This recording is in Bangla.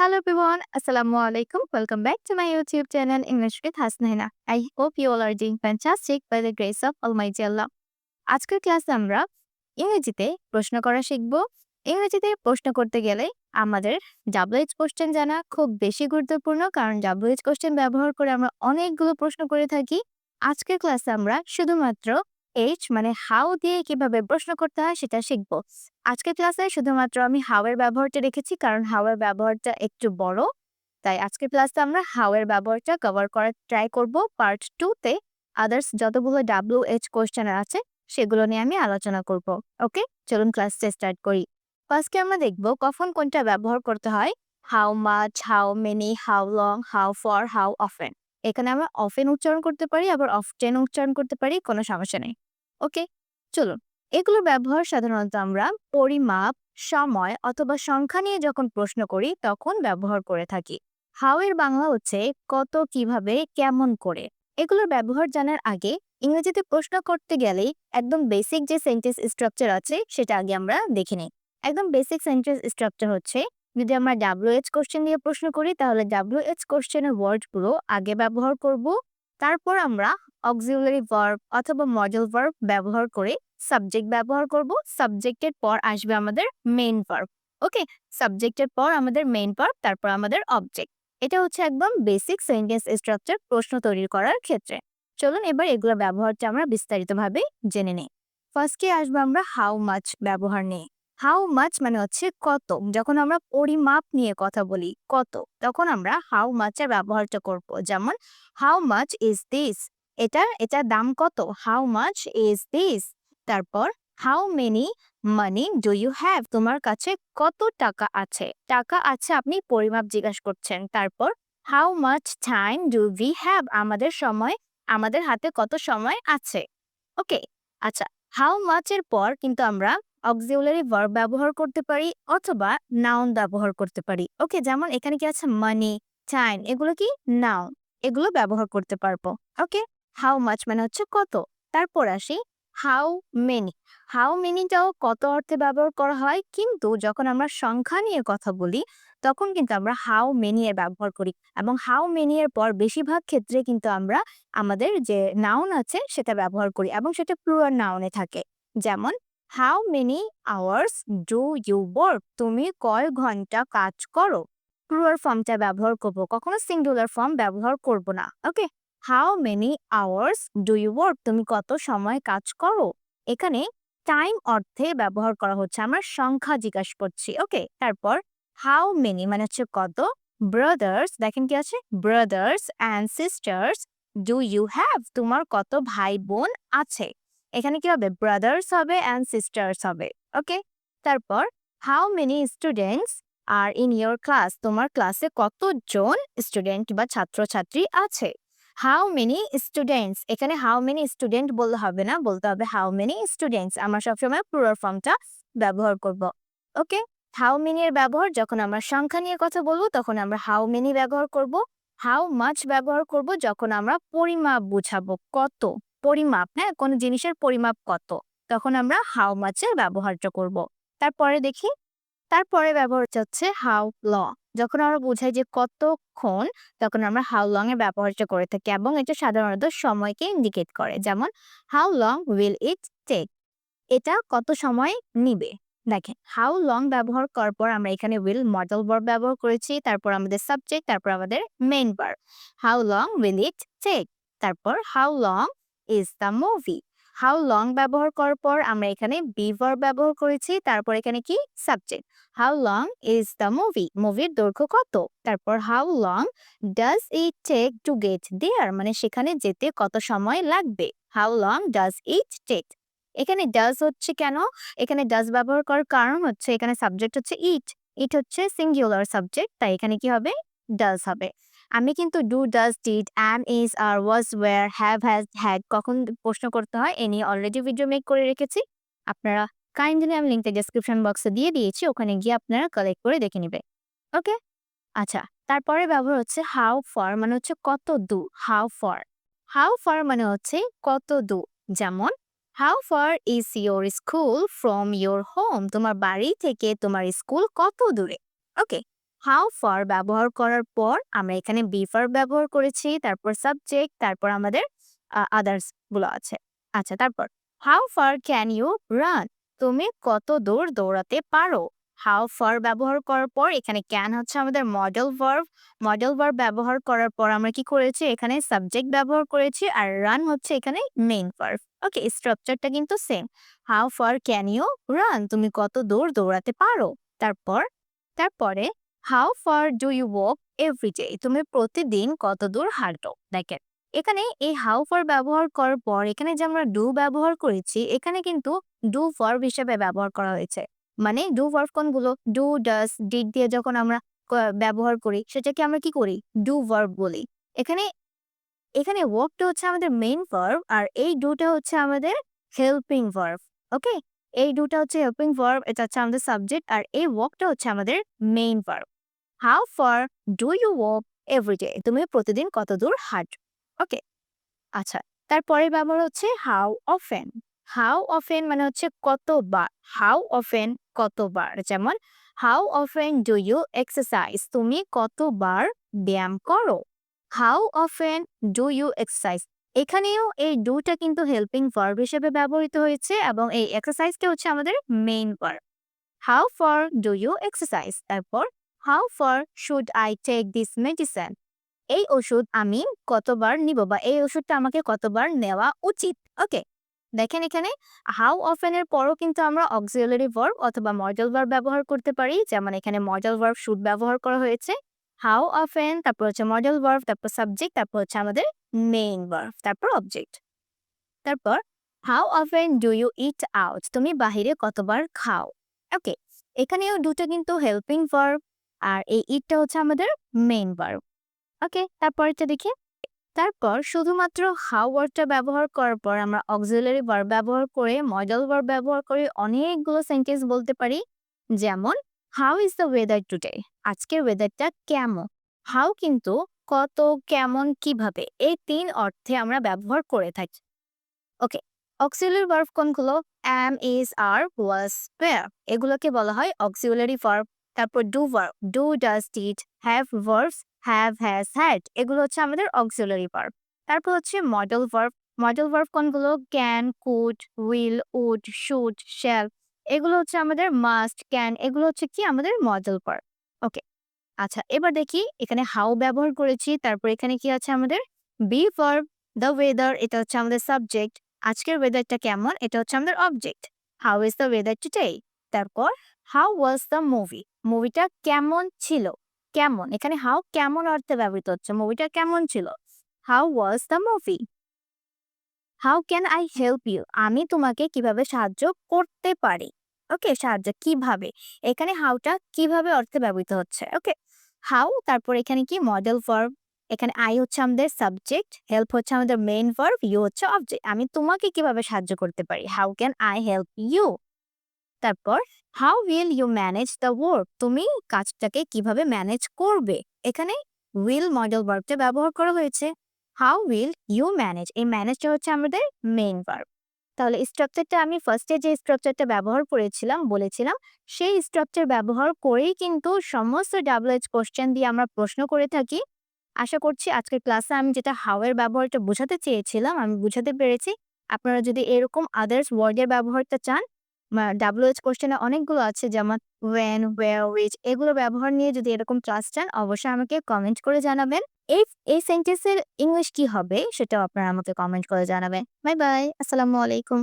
Hello everyone, Assalamu alaikum. Welcome back to my YouTube channel English with Hasnaina. I hope you all are doing fantastic by the grace of Almighty Allah. আজকের ক্লাসে আমরা ইংরেজিতে প্রশ্ন করা শিখব ইংরেজিতে প্রশ্ন করতে গেলে আমাদের ডাব্লিউএইচ কোশ্চেন জানা খুব বেশি গুরুত্বপূর্ণ কারণ ডাব্লিউএইচ কোশ্চেন ব্যবহার করে আমরা অনেকগুলো প্রশ্ন করে থাকি আজকের ক্লাসে আমরা শুধুমাত্র এইচ মানে হাউ দিয়ে কীভাবে প্রশ্ন করতে হয় সেটা শিখব। আজকের ক্লাসে শুধুমাত্র আমি হাউ এর ব্যবহারটা রেখেছি, কারণ হাউ এর ব্যবহারটা একটু বড়। তাই আজকের ক্লাসে আমরা হাউ এর ব্যবহারটা কভার করার ট্রাই করব। পার্ট টু তে আদার্স যতগুলো ডাব্লিউ এইচ কোশ্চেন আছে, সেগুলো নিয়ে আমি আলোচনা করব। ওকে চলুন ক্লাসটা স্টার্ট করি। ফার্স্টে আমরা দেখব, কখন কোনটা ব্যবহার করতে হয়? How much how many how long how far how often এখানে আমরা অফেন উচ্চারণ করতে পারি, আবার অফটেন উচ্চারণ করতে পারি, কোনো সমস্যা নেই। ওকে চলুন। এগুলোর ব্যবহার সাধারণত আমরা পরিমাপ, সময় অথবা সংখ্যা নিয়ে যখন প্রশ্ন করি, তখন ব্যবহার করে থাকি। হাউ এর বাংলা হচ্ছে কত, কীভাবে, কেমন করে? এগুলোর ব্যবহার জানার আগে ইংরেজিতে প্রশ্ন করতে গেলেই একদম বেসিক যে সেন্টেন্স স্ট্রাকচার আছে, সেটা আগে আমরা দেখে নিই। একদম বেসিক সেন্টেন্স স্ট্রাকচার হচ্ছে যদি আমরা ডাব্লিউএইচ কোশ্চেন দিয়ে প্রশ্ন করি, তাহলে ডাব্লিউএইচ কোশ্চেনের ওয়ার্ডগুলো আগে ব্যবহার করব। তারপর আমরা অক্সিলারি ভার্ব অথবা মডেল ভার্ব ব্যবহার করে সাবজেক্ট ব্যবহার করব। সাবজেক্টের পর আসবে আমাদের মেইন ভার্ব ওকে সাবজেক্টের পর আমাদের মেইন ভার্ব তারপর আমাদের অবজেক্ট এটা হচ্ছে একদম বেসিক সেন্টেন্স স্ট্রাকচার প্রশ্ন তৈরি করার ক্ষেত্রে। চলুন এবার এগুলো ব্যবহারটা আমরা বিস্তারিতভাবে জেনে নিই। ফার্স্টে আসব আমরা হাউ মাচ ব্যবহার নিয়ে। হাউ মাচ মানে হচ্ছে কত? যখন আমরা পরিমাপ নিয়ে কথা বলি, কত? তখন আমরা হাউ মাচের ব্যবহারটা করব। যেমন হাউ মাচ ইজ দিস এটা এটার দাম কত? হাউ মাচ ইজ দিস তারপর how many money do you have তোমার কাছে কত টাকা আছে? টাকা আছে আপনি পরিমাপ জিজ্ঞাসা করছেন। তারপর how much time do we have আমাদের সময়, আমাদের হাতে কত সময় আছে? ওকে আচ্ছা হাউ মাচের পর কিন্তু আমরা অক্সিলারি ভার্ব ব্যবহার করতে পারি অথবা নাউন ব্যবহার করতে পারি। ওকে যেমন এখানে কি আছে? মানি টাইম এগুলো কি? নাউন এগুলো ব্যবহার করতে পারব। ওকে হাউ মাচ মানে হচ্ছে কত? তারপর আসি হাউ মেনি হাউ মেনিটাও কত অর্থে ব্যবহার করা হয়? কিন্তু যখন আমরা সংখ্যা নিয়ে কথা বলি, তখন কিন্তু আমরা হাউ মেনি এর ব্যবহার করি। এবং হাউ মেনি এর পর বেশিরভাগ ক্ষেত্রে কিন্তু আমরা আমাদের যে নাউন আছে, সেটা ব্যবহার করি। এবং সেটা প্লুরাল নাউনে থাকে। যেমন how many hours do you work তুমি কয় ঘণ্টা কাজ করো? প্লুরাল ফর্মটা ব্যবহার করব। কখনো সিঙ্গুলার ফর্ম ব্যবহার করব না। Okay how many hours do you work তুমি কত সময় কাজ করো? এখানে টাইম অর্থে ব্যবহার করা হচ্ছে। আমরা সংখ্যা জিজ্ঞাসা করছি। ওকে তারপর হাউ মেনি মানে হচ্ছে কত? ব্রাদার্স দেখেন কি আছে? Brothers and sisters do you have তোমার কত ভাই বোন আছে? এখানে কি হবে? ব্রাদার্স হবে অ্যান্ড সিস্টার্স হবে ওকে তারপর how many students are in your class তোমার ক্লাসে কতজন স্টুডেন্ট বা ছাত্রছাত্রী আছে? হাউ মেনি স্টুডেন্টস এখানে হাউ মেনি স্টুডেন্ট বলতে হবে না, বলতে হবে হাউ মেনি স্টুডেন্টস আমরা সবসময় প্লুরাল ফর্মটা ব্যবহার করব ওকে হাউ মেনি এর ব্যবহার? যখন আমরা সংখ্যা নিয়ে কথা বলব, তখন আমরা হাউ মেনি ব্যবহার করব হাউ মাছ ব্যবহার করব, যখন আমরা পরিমাপ বুঝাবো, কত? পরিমাপ হ্যাঁ? কোনো জিনিসের পরিমাপ কত? তখন আমরা হাউ মাচের ব্যবহারটা করব। তারপরে দেখি, তারপরে ব্যবহার হচ্ছে হাউ ল যখন আমরা বোঝাই যে কতক্ষণ, তখন আমরা হাউ লং এর ব্যবহারটা করে থাকি এবং এটা সাধারণত সময়কে ইন্ডিকেট করে। যেমন how long will it take এটা কত সময় নিবে? দেখেন হাউ লং ব্যবহার করার পর আমরা এখানে উইল মডেল ভার্ব ব্যবহার করেছি, তারপর আমাদের সাবজেক্ট তারপর আমাদের main verb how long will it take তারপর how long is the movie how long ব্যবহার করার পর আমরা এখানে বি ভার্ব ব্যবহার করেছি, তারপর এখানে কি? Subject how long is the movie মুভির দৈর্ঘ্য কত? তারপর how long does it take to get there মানে সেখানে যেতে কত সময় লাগবে? How long does it take এখানে ডাজ হচ্ছে কেন? এখানে ডাজ ব্যবহার করার কারণ হচ্ছে, এখানে সাবজেক্ট হচ্ছে ইট ইট হচ্ছে সিঙ্গুলার সাবজেক্ট তাই এখানে কি হবে? ডাজ হবে। আমি কিন্তু do does did am is are was were have has had কখন প্রশ্ন করতে হয়, এ নিয়ে অলরেডি ভিডিও মেক করে রেখেছি। আপনারা কাইন্ডলি আমি লিঙ্কটা ডেসক্রিপশন বক্সে দিয়ে দিয়েছি, ওখানে গিয়ে আপনারা কালেক্ট করে দেখে নেবে ওকে আচ্ছা তারপরে ব্যবহার হচ্ছে হাউ ফর মানে হচ্ছে কত দূর হাউ ফর হাউ ফর মানে হচ্ছে কত দূর, যেমন how far is your school from your home তোমার বাড়ি থেকে তোমার স্কুল কত দূরে? ওকে হাউ ফার ব্যবহার করার পর আমরা এখানে বি ফার ব্যবহার করেছি, তারপর সাবজেক্ট তারপর আমাদের আদার্সগুলো আছে। আচ্ছা তারপর how far can you run তুমি কত দূর দৌড়াতে পারো? হাউ ফার ব্যবহার করার পর, এখানে ক্যান হচ্ছে আমাদের মডেল ভার্ব মডেল ভার্ব ব্যবহার করার পর আমরা কি করেছি? এখানে সাবজেক্ট ব্যবহার করেছি আর রান হচ্ছে এখানে মেইন ভার্ব ওকে স্ট্রাকচারটা কিন্তু same how far can you run তুমি কত দূর দৌড়াতে পারো? তারপর, তারপরে how far do you walk every day তুমি প্রতিদিন কত দূর হাঁটো? দেখেন, এখানে এই হাউ ফার ব্যবহার করার পর, এখানে যে আমরা ডু ব্যবহার করেছি, এখানে কিন্তু ডু ভার্ব হিসেবে ব্যবহার করা হয়েছে। মানে ডু ভার্ব কোনগুলো? ডু ডাস ডিড দিয়ে যখন আমরা ব্যবহার করি, সেটাকে আমরা কি করি? ডু ভার্ব বলি। এখানে এখানে ওয়ার্কটা হচ্ছে আমাদের মেইন ভার্ব আর এই ডুটা হচ্ছে আমাদের হেল্পিং ভার্ব ওকে এই দুটা হচ্ছে হেল্পিং ভার্ব এটা হচ্ছে আমাদের সাবজেক্ট আর এই ওয়ার্কটা হচ্ছে আমাদের main verb how far do you walk every day তুমি প্রতিদিন কত দূর হাঁটো? ওকে আচ্ছা তারপরে ব্যবহার হচ্ছে হাউ অফেন হাউ অফেন মানে হচ্ছে কতবার? হাউ অফেন কতবার? যেমন how often do you exercise তুমি কতবার ব্যায়াম করো? How often do you exercise এখানেও এই ডুটা কিন্তু হেল্পিং ভার্ব হিসেবে ব্যবহৃত হয়েছে এবং এই এক্সারসাইজটা হচ্ছে আমাদের main verb how far do you exercise তারপর how far should I take this medicine এই ওষুধ আমি কতবার নিব বা এই ওষুধটা আমাকে কতবার নেওয়া উচিত? ওকে দেখেন এখানে হাউ অফেন এর পরও কিন্তু আমরা অক্সিলারি ভার্ব অথবা মডেল ভার্ব ব্যবহার করতে পারি। যেমন এখানে মডেল ভার্ব শুড ব্যবহার করা হয়েছে। হাউ অফেন তারপর হচ্ছে মডেল ভার্ব তারপর সাবজেক্ট তারপর হচ্ছে আমাদের মেইন ভার্ব তারপর অবজেক্ট তারপর how often do you eat out তুমি বাহিরে কতবার খাও? ওকে এখানেও দুটো কিন্তু হেল্পিং ভার্ব আর এই ইটটা হচ্ছে আমাদের মেইন ভার্ব ওকে তারপরটা দেখি। তারপর শুধুমাত্র হাউ ওয়ার্ডটা ব্যবহার করার পর আমরা অক্সিলারি ভার্ব ব্যবহার করে মডেল ভার্ব ব্যবহার করে অনেকগুলো সেন্টেন্স বলতে পারি। যেমন how is the weather today আজকের ওয়েদারটা কেমন? হাউ কিন্তু কত, কেমন, কীভাবে? এই তিন অর্থে আমরা ব্যবহার করে থাকি। ওকে অক্সিলারি ভার্ব কোনগুলো? অ্যাম ইজ আর ওয়াজ ওয়ার এগুলোকে বলা হয় অক্সিলারি ভার্ব তারপর do verb do does did have verbs have has had এগুলো হচ্ছে আমাদের অক্সিলারি ভার্ব তারপর হচ্ছে মডেল ভার্ব মডেল ভার্ব কোনগুলো? Can could will would should shall এগুলো হচ্ছে আমাদের মাস্ট ক্যান এগুলো হচ্ছে কি? আমাদের মডেল ভার্ব ওকে আচ্ছা এবার দেখি এখানে হাউ ব্যবহার করেছি, তারপর এখানে কি আছে আমাদের? বি ভার্ব দ্য ওয়েদার এটা হচ্ছে আমাদের সাবজেক্ট আজকের ওয়েদারটা কেমন? এটা হচ্ছে আমাদের object how is the weather today তারপর হাউ ওয়াজ দ্য মুভি মুভিটা কেমন ছিল? কেমন? এখানে হাউ কেমন অর্থে ব্যবহৃত হচ্ছে? মুভিটা কেমন ছিল? How was the movie how can I help you আমি তোমাকে কীভাবে সাহায্য করতে পারি? ওকে সাহায্য কীভাবে? এখানে হাউটা কীভাবে অর্থে ব্যবহৃত হচ্ছে? ওকে হাউ তারপর এখানে কি? মডেল ভার্ব এখানে আই হচ্ছে আমাদের সাবজেক্ট হেল্প হচ্ছে আমাদের মেইন ভার্ব ইউ হচ্ছে অবজেক্ট আমি তোমাকে কীভাবে সাহায্য করতে পারি? How can I help you তারপর how will you manage the work তুমি কাজটাকে কীভাবে ম্যানেজ করবে? এখানে উইল মডেল ভার্বটা ব্যবহার করা হয়েছে। হাউ উইল ইউ ম্যানেজ এই ম্যানেজটা হচ্ছে আমাদের মেইন ভার্ব তাহলে স্ট্রাকচারটা আমি ফার্স্টে যে স্ট্রাকচারটা ব্যবহার করেছিলাম, বলেছিলাম, সেই স্ট্রাকচার ব্যবহার করেই কিন্তু সমস্ত ডাবল এইচ কোশ্চেন দিয়ে আমরা প্রশ্ন করে থাকি। আশা করছি আজকের ক্লাসে আমি যেটা হাউ এর ব্যবহারটা বোঝাতে চেয়েছিলাম, আমি বুঝাতে পেরেছি। আপনারা যদি এরকম আদার্স ওয়ার্ডের ব্যবহারটা চান ডাব্লিউএইচ কোশ্চেনে অনেকগুলো আছে যেমন ওয়েন ওয়ে উইচ এগুলো ব্যবহার নিয়ে যদি এরকম ক্লাস চান, অবশ্যই আমাকে কমেন্ট করে জানাবেন। এই এই সেন্টেন্সের ইংলিশ কি হবে, সেটাও আপনারা আমাকে কমেন্ট করে জানাবেন। বাই বাই আসসালামু আলাইকুম।